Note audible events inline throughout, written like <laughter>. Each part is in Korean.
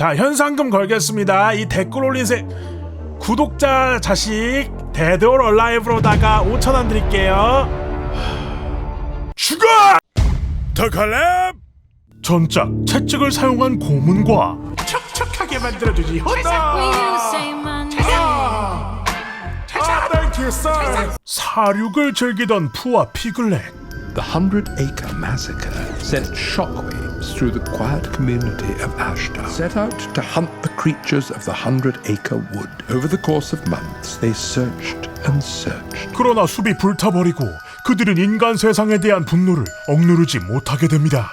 자 현상금 걸겠습니다. 이 댓글 올린 세 구독자 자식 데드 올 얼라이브로다가 5천 원 드릴게요. 죽어! 더 갈래? 전작 채찍을 사용한 고문과 척척하게 만들어주지 땡큐 썰. 사륙을 즐기던 푸와 피글렛. The Hundred Acre Massacre sent shockwaves through the quiet community of Ashdown. Set out to hunt the creatures of the Hundred Acre Wood. Over the course of months, they searched and searched. 그러나 숲이 불타버리고 그들은 인간 세상에 대한 분노를 억누르지 못하게 됩니다.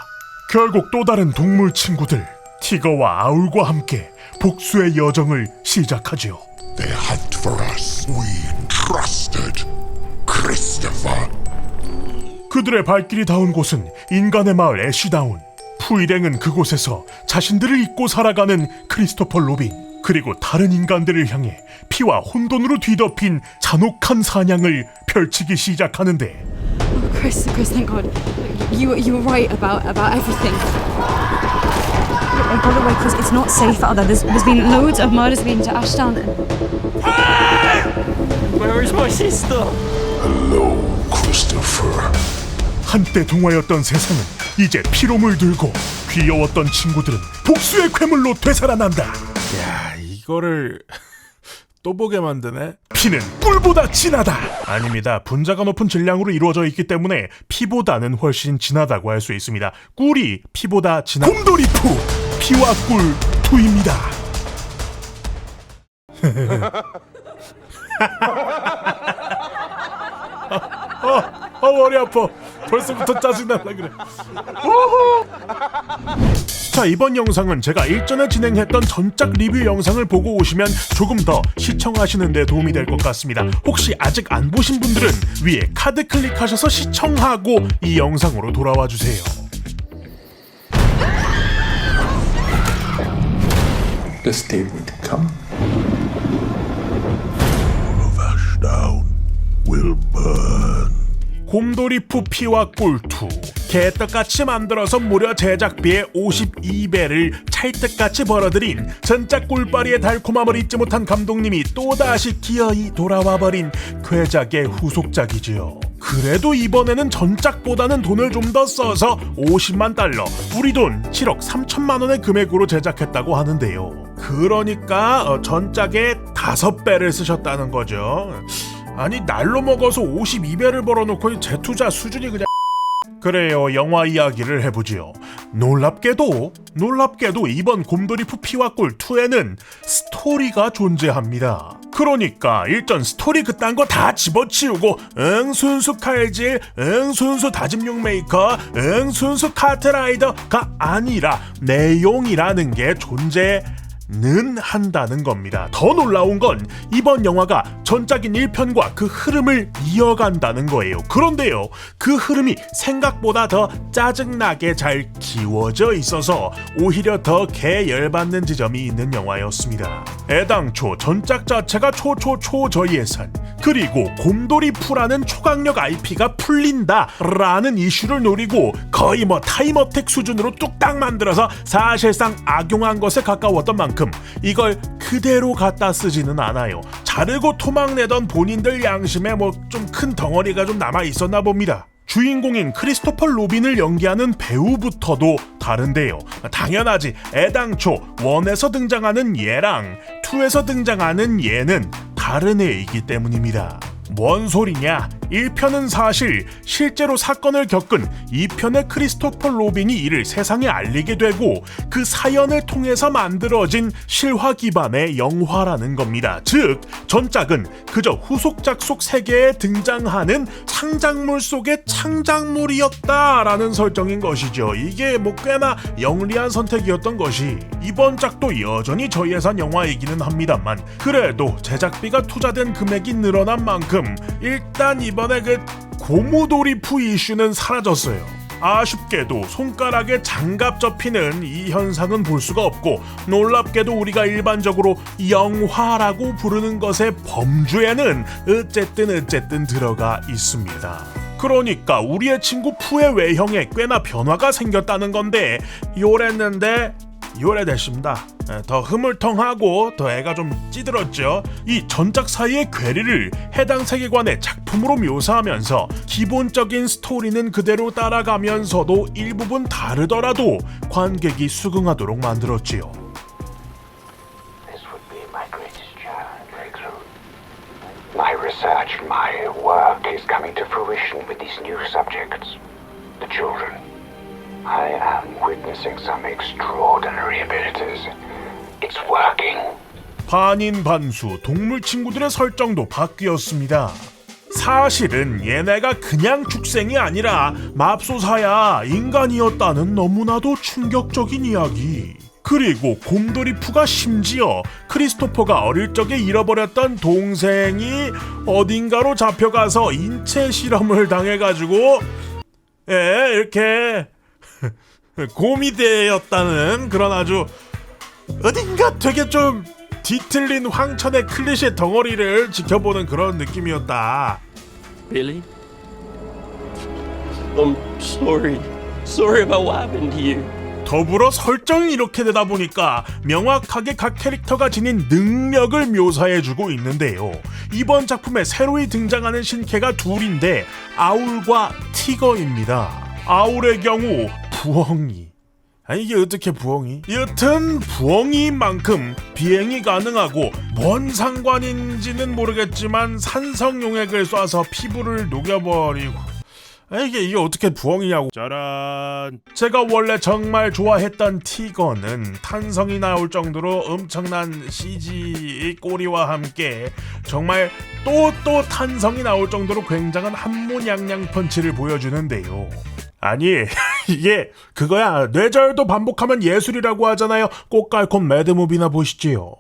결국 또 다른 동물 친구들 티거와 아울과 함께 복수의 여정을 시작하지요. They hunt for us. We trusted. 그들의 발길이 닿은 곳은 인간의 마을 애쉬다운. 푸일행은 그곳에서 자신들을 잊고 살아가는 크리스토퍼 로빈 그리고 다른 인간들을 향해 피와 혼돈으로 뒤덮인 잔혹한 사냥을 펼치기 시작하는데 Chris, Chris, thank God. You, you were right about, about everything. By the way, Chris, it's not safe out there. There's, there's been loads of murders being to Ashdown. Where is my sister? Hello, Christopher. 한때 동화였던 세상은 이제 피로 물 들고 귀여웠던 친구들은 복수의 괴물로 되살아난다. 야 이거를 <laughs> 또 보게 만드네. 피는 꿀보다 진하다. 아닙니다. 분자가 높은 질량으로 이루어져 있기 때문에 피보다는 훨씬 진하다고 할 수 있습니다. 꿀이 피보다 진한 곰돌이푸 피와 꿀 투입니다. <laughs> 어, 어 머리 아파. 벌써부터 짜증날라 그래. 자 이번 영상은 제가 일전에 진행했던 전작 리뷰 영상을 보고 오시면 조금 더 시청하시는 데 도움이 될 것 같습니다. 혹시 아직 안 보신 분들은 위에 카드 클릭하셔서 시청하고 이 영상으로 돌아와 주세요. This day would come. Ashdown will burn. 곰돌이 푸 피와 꿀투. 개떡같이 만들어서 무려 제작비의 52배를 찰떡같이 벌어들인 전작 꿀빨이의 달콤함을 잊지 못한 감독님이 또다시 기어이 돌아와버린 괴작의 후속작이지요. 그래도 이번에는 전작보다는 돈을 좀 더 써서 50만 달러 우리 돈 7억 3천만 원의 금액으로 제작했다고 하는데요. 그러니까 어, 전작의 5배를 쓰셨다는 거죠 아니 날로 먹어서 52배를 벌어놓고 재투자 수준이 그냥 그래요. 영화 이야기를 해보지요. 놀랍게도 놀랍게도 이번 곰돌이 푸 피와 꿀 2에는 스토리가 존재합니다. 그러니까 일전 스토리 그딴 거 다 집어치우고 응 순수 칼질 응 순수 다짐용 메이커 응 순수 카트라이더가 아니라 내용이라는 게 존재 는 한다는 겁니다. 더 놀라운 건 이번 영화가 전작인 1편과 그 흐름을 이어간다는 거예요. 그런데요, 그 흐름이 생각보다 더 짜증나게 잘 기워져 있어서 오히려 더 개열받는 지점이 있는 영화였습니다. 애당초 전작 자체가 초초초 저예산 그리고 곰돌이 푸라는 초강력 IP가 풀린다 라는 이슈를 노리고 거의 뭐 타임어택 수준으로 뚝딱 만들어서 사실상 악용한 것에 가까웠던 만큼 이걸 그대로 갖다 쓰지는 않아요. 자르고 토막내던 본인들 양심에 뭐 좀 큰 덩어리가 좀 남아 있었나 봅니다. 주인공인 크리스토퍼 로빈을 연기하는 배우부터도 다른데요. 당연하지. 애당초 원에서 등장하는 얘랑 투에서 등장하는 얘는 다른 애이기 때문입니다. 뭔 소리냐? 1편은 사실 실제로 사건을 겪은 2편의 크리스토퍼 로빈이 이를 세상에 알리게 되고 그 사연을 통해서 만들어진 실화 기반의 영화라는 겁니다. 즉, 전작은 그저 후속작 속 세계에 등장하는 창작물 속의 창작물이었다라는 설정인 것이죠. 이게 뭐 꽤나 영리한 선택이었던 것이 이번 작도 여전히 저예산 영화이기는 합니다만 그래도 제작비가 투자된 금액이 늘어난 만큼 일단 이 번에 그 고무돌이프 이슈는 사라졌어요. 아쉽게도 손가락에 장갑 접히는 이 현상은 볼 수가 없고 놀랍게도 우리가 일반적으로 영화라고 부르는 것의 범주에는 어쨌든 어쨌든 들어가 있습니다. 그러니까 우리의 친구 푸의 외형에 꽤나 변화가 생겼다는 건데 요랬는데 오래됐습니다. 예, 더 흐물텅하고 더 애가 좀 찌들었죠. 이 전작 사이의 괴리를 해당 세계관의 작품으로 묘사하면서 기본적인 스토리는 그대로 따라가면서도 일부분 다르더라도 관객이 수긍하도록 만들었지요. I am witnessing some extraordinary abilities. It's working. 반인반수 동물 친구들의 설정도 바뀌었습니다. 사실은 얘네가 그냥 축생이 아니라 맙소사야 인간이었다는 너무나도 충격적인 이야기. 그리고 곰돌이푸가 심지어 크리스토퍼가 어릴 적에 잃어버렸던 동생이 어딘가로 잡혀가서 인체 실험을 당해가지고 예 이렇게 <laughs> 곰이 되었다는 그런 아주 어딘가 되게 좀 뒤틀린 황천의 클리셰 덩어리를 지켜보는 그런 느낌이었다. Billy? I'm sorry. Sorry about what happened to you. 더불어 설정이 이렇게 되다 보니까 명확하게 각 캐릭터가 지닌 능력을 묘사해주고 있는데요. 이번 작품에 새로이 등장하는 신캐가 둘인데 아울과 티거입니다. 아울의 경우 부엉이. 아니 이게 어떻게 부엉이? 여튼 부엉이인 만큼 비행이 가능하고 뭔 상관인지는 모르겠지만 산성 용액을 쏴서 피부를 녹여버리고 아 이게 이게 어떻게 부엉이냐고 짜란 제가 원래 정말 좋아했던 티거는 탄성이 나올 정도로 엄청난 CG 꼬리와 함께 정말 또또 탄성이 나올 정도로 굉장한 한문양양 펀치를 보여주는데요 아니 <laughs> 이게 그거야. 뇌절도 반복하면 예술이라고 하잖아요. 꽃갈콘 매드무비나 보시지요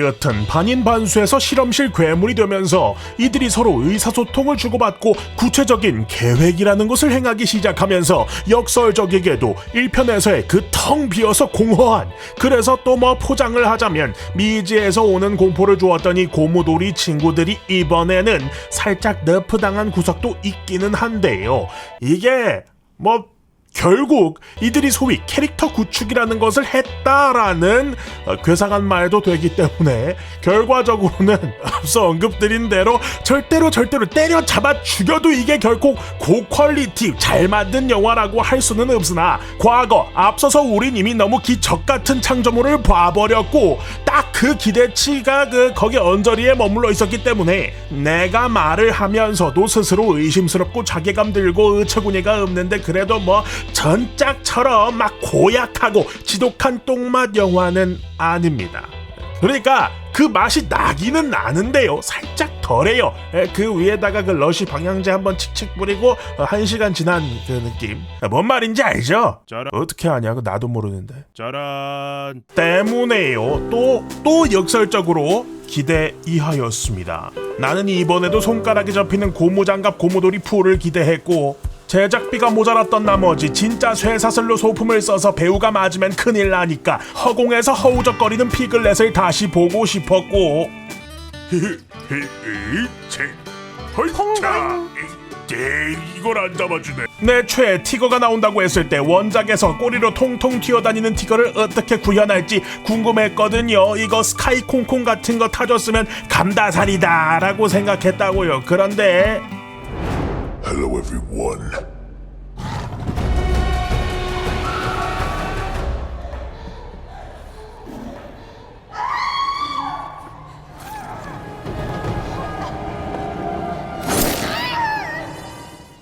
여튼 반인반수에서 실험실 괴물이 되면서 이들이 서로 의사소통을 주고받고 구체적인 계획이라는 것을 행하기 시작하면서 역설적이게도 1편에서의 그 텅 비어서 공허한 그래서 또 뭐 포장을 하자면 미지에서 오는 공포를 주었더니 고무돌이 친구들이 이번에는 살짝 너프당한 구석도 있기는 한데요. 이게 뭐 결국 이들이 소위 캐릭터 구축이라는 것을 했다라는 어, 괴상한 말도 되기 때문에 결과적으로는 <laughs> 앞서 언급드린 대로 절대로 절대로 때려잡아 죽여도 이게 결코 고퀄리티 잘 만든 영화라고 할 수는 없으나 과거 앞서서 우린 이미 너무 기적 같은 창조물을 봐버렸고 딱 그 기대치가 그 거기 언저리에 머물러 있었기 때문에 내가 말을 하면서도 스스로 의심스럽고 자괴감 들고 의처구니가 없는데 그래도 뭐 전작처럼 막 고약하고 지독한 똥맛 영화는 아닙니다. 그러니까 그 맛이 나기는 나는데요. 살짝 덜해요. 에, 그 위에다가 그 러쉬 방향제 한번 칙칙 뿌리고 어, 한 시간 지난 그 느낌. 아, 뭔 말인지 알죠? 짜란. 어떻게 하냐? 그 나도 모르는데. 짜란. 때문에요. 또 또 역설적으로 기대 이하였습니다. 나는 이번에도 손가락에 접히는 고무장갑 고무돌이 풀을 기대했고 제작비가 모자랐던 나머지 진짜 쇠사슬로 소품을 써서 배우가 맞으면 큰일 나니까 허공에서 허우적거리는 피글렛을 다시 보고 싶었고. <laughs> 이걸 안 잡아주네. 내 최애 티거가 나온다고 했을 때 원작에서 꼬리로 통통 튀어다니는 티거를 어떻게 구현할지 궁금했거든요. 이거 스카이 콩콩 같은 거 타줬으면 감다살이다 라고 생각했다고요. 그런데 Hello, everyone.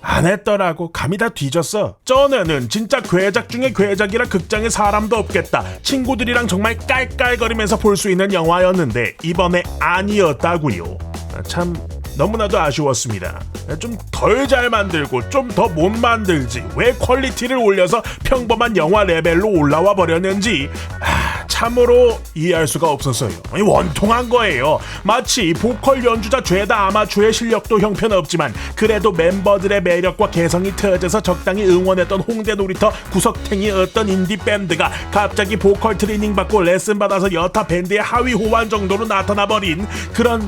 안 했더라고. 감이 다 뒤졌어. 전에는 진짜 괴작 중에 괴작이라 극장에 사람도 없겠다. 친구들이랑 정말 깔깔거리면서 볼 수 있는 영화였는데 이번에 아니었다고요. 아, 참 너무나도 아쉬웠습니다 좀 덜 잘 만들고 좀 더 못 만들지 왜 퀄리티를 올려서 평범한 영화 레벨로 올라와 버렸는지 아, 참으로 이해할 수가 없었어요. 원통한 거예요. 마치 보컬 연주자 죄다 아마추어의 실력도 형편없지만 그래도 멤버들의 매력과 개성이 터져서 적당히 응원했던 홍대 놀이터 구석탱이 어떤 인디 밴드가 갑자기 보컬 트레이닝 받고 레슨 받아서 여타 밴드의 하위 호환 정도로 나타나 버린 그런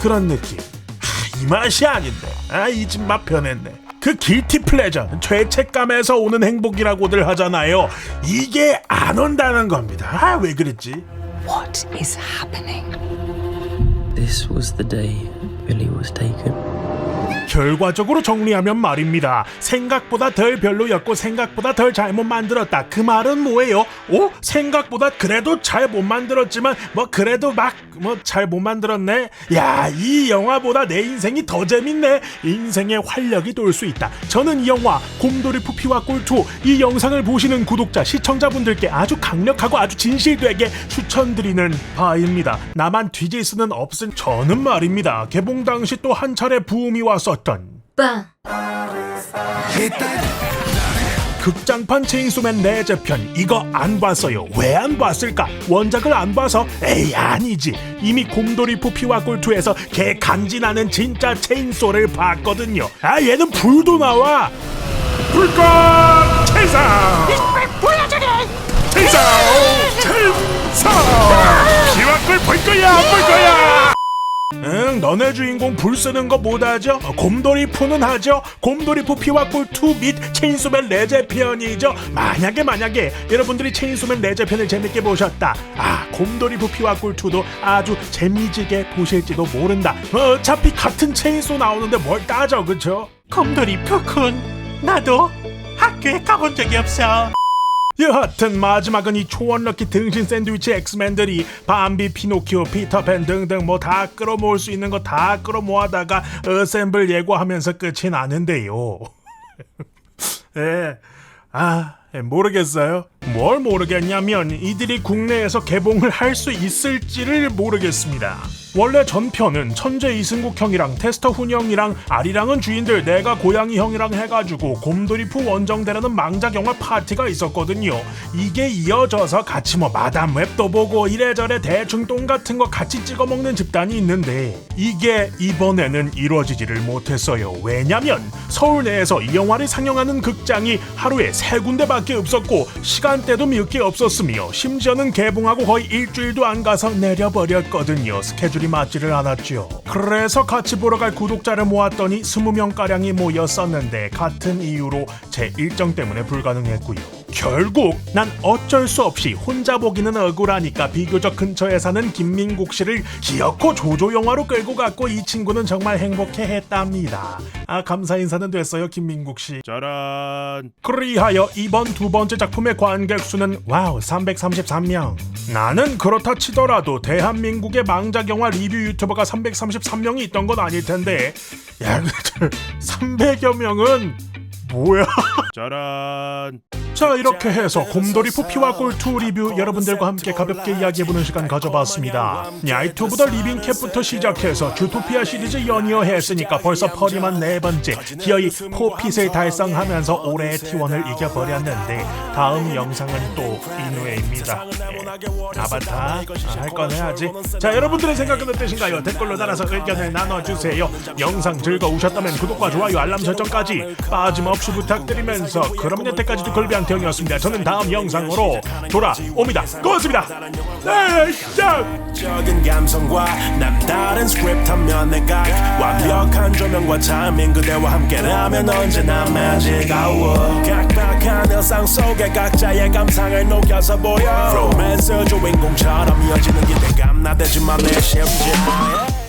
그런 느낌. 하, 이 맛이 아닌데 아 이 집 맛 변했네 그 길티 플레저 죄책감에서 오는 행복이라고들 하잖아요 이게 안 온다는 겁니다 아 왜 그랬지 What is happening? This was the day Billy was taken. 결과적으로 정리하면 말입니다. 생각보다 덜 별로였고 생각보다 덜 잘못 만들었다. 그 말은 뭐예요? 오? 생각보다 그래도 잘 못 만들었지만 뭐 그래도 막 뭐 잘 못 만들었네. 야, 이 영화보다 내 인생이 더 재밌네. 인생의 활력이 돌 수 있다. 저는 이 영화 곰돌이 푸피와 꿀투 이 영상을 보시는 구독자 시청자분들께 아주 강력하고 아주 진실되게 추천드리는 바입니다. 나만 뒤질 수는 없은 저는 말입니다. 개봉 당시 또 한 차례 부음이 왔었던 극장판 체인소맨 레저편. 이거 안 봤어요. 왜 안 봤을까? 원작을 안 봐서 에이 아니지. 이미 곰돌이 푸피와 꿀투에서 개 간지나는 진짜 체인소를 봤거든요. 아 얘는 불도 나와. 불꽃 체사. 체사. 체사. 기왕을 볼 거야 안 볼 거야 응, 너네 주인공 불 쓰는 거 못하죠? 어, 곰돌이 푸는 하죠? 곰돌이 푸 피와 꿀2 및 체인소맨 레제편이죠? 만약에 만약에 여러분들이 체인소맨 레제편을 재밌게 보셨다 아, 곰돌이 푸 피와 꿀2도 아주 재미지게 보실지도 모른다 어차피 같은 체인소 나오는데 뭘 따져 그쵸? 곰돌이 푸군 나도 학교에 가본 적이 없어 여하튼 마지막은 이 초원럭키 등신 샌드위치 엑스맨들이 밤비, 피노키오, 피터팬 등등 뭐 다 끌어모을 수 있는 거 다 끌어모아다가 어셈블 예고하면서 끝이 나는데요. <laughs> 예. 아, 예, 모르겠어요. 뭘 모르겠냐면 이들이 국내에서 개봉을 할 수 있을지를 모르겠습니다. 원래 전편은 천재 이승국 형이랑 테스터 훈 형이랑 아리랑은 주인들 내가 고양이 형이랑 해가지고 곰돌이푸 원정대라는 망작 영화 파티가 있었거든요. 이게 이어져서 같이 뭐 마담 웹도 보고 이래저래 대충 똥 같은 거 같이 찍어 먹는 집단이 있는데 이게 이번에는 이루어지지를 못했어요. 왜냐면 서울 내에서 이 영화를 상영하는 극장이 하루에 세 군데밖에 없었고 시간대도 밀게 없었으며 심지어는 개봉하고 거의 일주일도 안 가서 내려버렸거든요. 스케줄이 맞지를 않았죠. 그래서 같이 보러 갈 구독자를 모았더니 20명가량이 모였었는데 같은 이유로 제 일정 때문에 불가능했고요. 결국 난 어쩔 수 없이 혼자 보기는 억울하니까 비교적 근처에 사는 김민국 씨를 기어코 조조 영화로 끌고 갔고 이 친구는 정말 행복해 했답니다. 아 감사 인사는 됐어요 김민국 씨. 짜란. 그리하여 이번 두 번째 작품의 관객 수는 와우 333명. 나는 그렇다 치더라도 대한민국의 망작 영화 리뷰 유튜버가 333명이 있던 건 아닐 텐데 야 300여 명은 뭐야? 짜란. 자 이렇게 해서 곰돌이 푸피와 꿀투 리뷰 여러분들과 함께 가볍게 이야기해보는 시간 가져봤습니다. 야이투부터 리빙캡부터 시작해서 주토피아 시리즈 연이어 했으니까 벌써 퍼리만 네 번째 기어이 포핏을 달성하면서 올해의 T1을 이겨버렸는데 다음 영상은 또 이누에입니다. 예. 아바타 할 건 해야지. 자 여러분들의 생각은 어떠신가요? 댓글로 달아서 의견을 나눠주세요. 영상 즐거우셨다면 구독과 좋아요 알람 설정까지 빠짐없이 부탁드리면서 그럼 여태까지도 걸비한 태영이었습니다. 저는 다음 영상으로 돌아옵니다. 고맙습니다. 네, 짱! 적인 감성과 남다른 스크립트 한 면내가 완벽한 조명과 타이밍 그대와 함께라면 언제나 매직아워 각박한 일상 속에 각자의 감상을 녹여서 보여 로맨스 주인공처럼 이어지는 기대감 나대지만 내 심지어